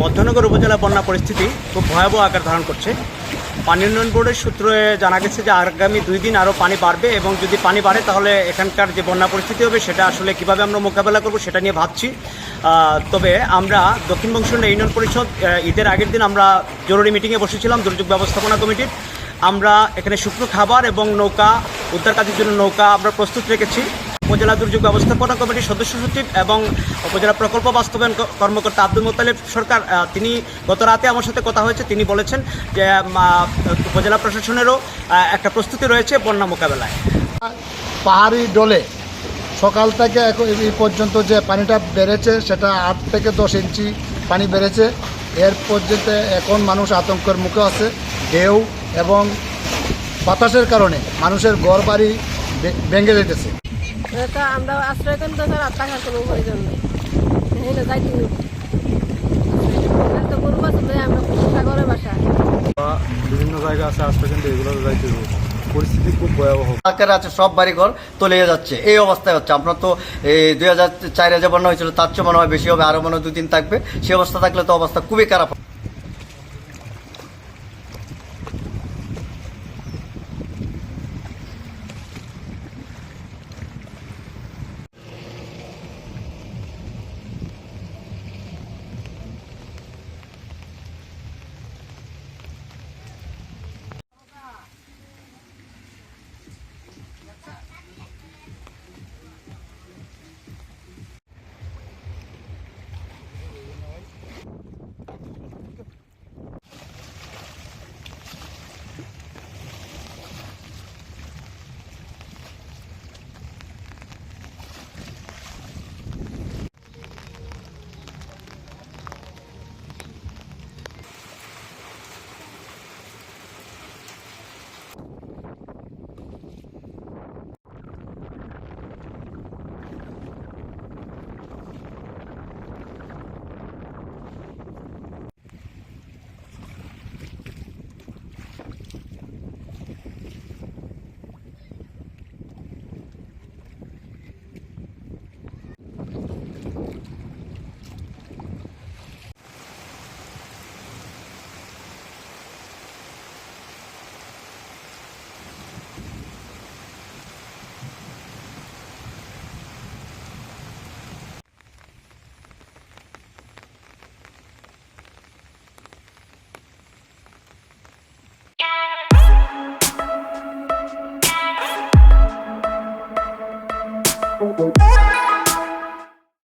মধ্যনগর উপজেলা বন্যা পরিস্থিতি খুব ভয়াবহ আকার ধারণ করছে। পানি উন্নয়ন বোর্ডের সূত্রে জানা গেছে যে আগামী দুই দিন আরও পানি বাড়বে এবং যদি পানি বাড়ে তাহলে এখানকার যে বন্যা পরিস্থিতি হবে সেটা আসলে কীভাবে আমরা মোকাবেলা করব সেটা নিয়ে ভাবছি। তবে আমরা দক্ষিণ বংশণ্ড ইউনিয়ন পরিষদ ঈদের আগের দিন আমরা জরুরি মিটিংয়ে বসেছিলাম, দুর্যোগ ব্যবস্থাপনা কমিটির। আমরা এখানে শুকনো খাবার এবং নৌকা উদ্ধার কাজের জন্য নৌকা আমরা প্রস্তুত রেখেছি। উপজেলা দুর্যোগ ব্যবস্থাপনা কমিটির সদস্য সচিব এবং উপজেলা প্রকল্প বাস্তবায়ন কর্মকর্তা আব্দুল মোতালেব সরকার তিনি গত রাতে আমার সাথে কথা হয়েছে। তিনি বলেছেন যে উপজেলা প্রশাসনেরও একটা প্রস্তুতি রয়েছে বন্যা মোকাবেলায়। পাহাড়ি ডলে সকাল থেকে এই পর্যন্ত যে পানিটা বেড়েছে, সেটা আট থেকে দশ ইঞ্চি পানি বেড়েছে। এর পর্যন্ত এখন মানুষ আতঙ্কের মুখে আছে। ঢেউ এবং বাতাসের কারণে মানুষের ঘর বাড়ি ভেঙে যেতেছে। এটা আমরা আশ্রয় কেন্দ্র আর টাকার কোনো প্রয়োজন নেই বিভিন্ন জায়গা আছে আশ্রয়কেন্দ্র এগুলো যাইতে পরিস্থিতি খুব ভয়াবহ। আছে সব বাড়িঘর তলিয়ে যাচ্ছে। এই অবস্থায় হচ্ছে। আপনার তো এই দুই হাজার চার হাজার বন্যা হয়েছিল তার চেয়ে মনে হয় বেশি হবে আরও মনে হয় দুদিন থাকবে। সেই অবস্থা থাকলে তো অবস্থা খুবই খারাপ Oh.